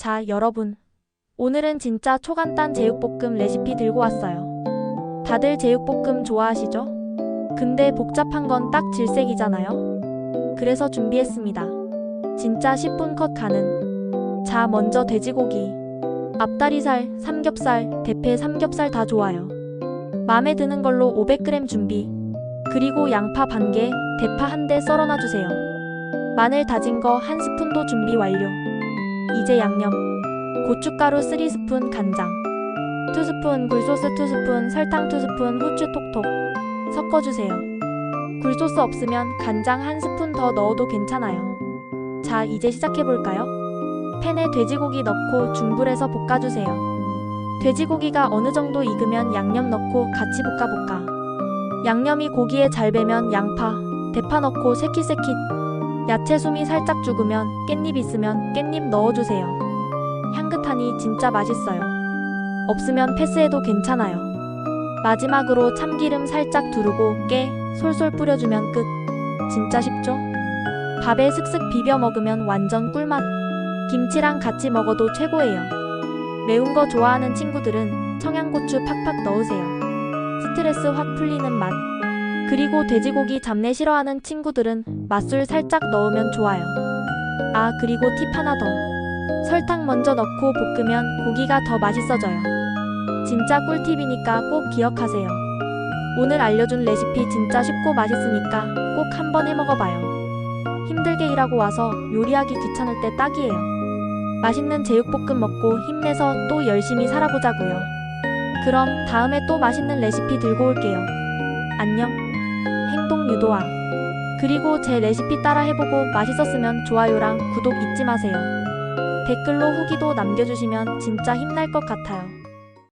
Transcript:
자, 여러분. 오늘은 진짜 초간단 제육볶음 레시피 들고 왔어요. 다들 제육볶음 좋아하시죠? 근데 복잡한 건 딱 질색이잖아요? 그래서 준비했습니다. 진짜 10분 컷 가는. 자, 먼저 돼지고기. 앞다리살, 삼겹살, 대패 삼겹살 다 좋아요. 마음에 드는 걸로 500g 준비. 그리고 양파 반 개, 대파 한 대 썰어놔 주세요. 마늘 다진 거 한 스푼도 준비 완료. 이제 양념. 고춧가루 3스푼 간장. 2스푼 굴소스 2스푼 설탕 2스푼 후추 톡톡. 섞어주세요. 굴소스 없으면 간장 한 스푼 더 넣어도 괜찮아요. 자, 이제 시작해볼까요? 팬에 돼지고기 넣고 중불에서 볶아주세요. 돼지고기가 어느 정도 익으면 양념 넣고 같이 볶아볶아. 양념이 고기에 잘 배면 양파, 대파 넣고 새킷새킷. 야채 숨이 살짝 죽으면 깻잎 있으면 깻잎 넣어주세요. 향긋하니 진짜 맛있어요. 없으면 패스해도 괜찮아요. 마지막으로 참기름 살짝 두르고 깨 솔솔 뿌려주면 끝. 진짜 쉽죠? 밥에 슥슥 비벼 먹으면 완전 꿀맛. 김치랑 같이 먹어도 최고예요. 매운 거 좋아하는 친구들은 청양고추 팍팍 넣으세요. 스트레스 확 풀리는 맛. 그리고 돼지고기 잡내 싫어하는 친구들은 맛술 살짝 넣으면 좋아요. 아, 그리고 팁 하나 더. 설탕 먼저 넣고 볶으면 고기가 더 맛있어져요. 진짜 꿀팁이니까 꼭 기억하세요. 오늘 알려준 레시피 진짜 쉽고 맛있으니까 꼭 한번 해 먹어봐요. 힘들게 일하고 와서 요리하기 귀찮을 때 딱이에요. 맛있는 제육볶음 먹고 힘내서 또 열심히 살아보자고요. 그럼 다음에 또 맛있는 레시피 들고 올게요. 안녕. 행동 유도왕. 그리고 제 레시피 따라 해보고 맛있었으면 좋아요랑 구독 잊지 마세요. 댓글로 후기도 남겨주시면 진짜 힘날 것 같아요.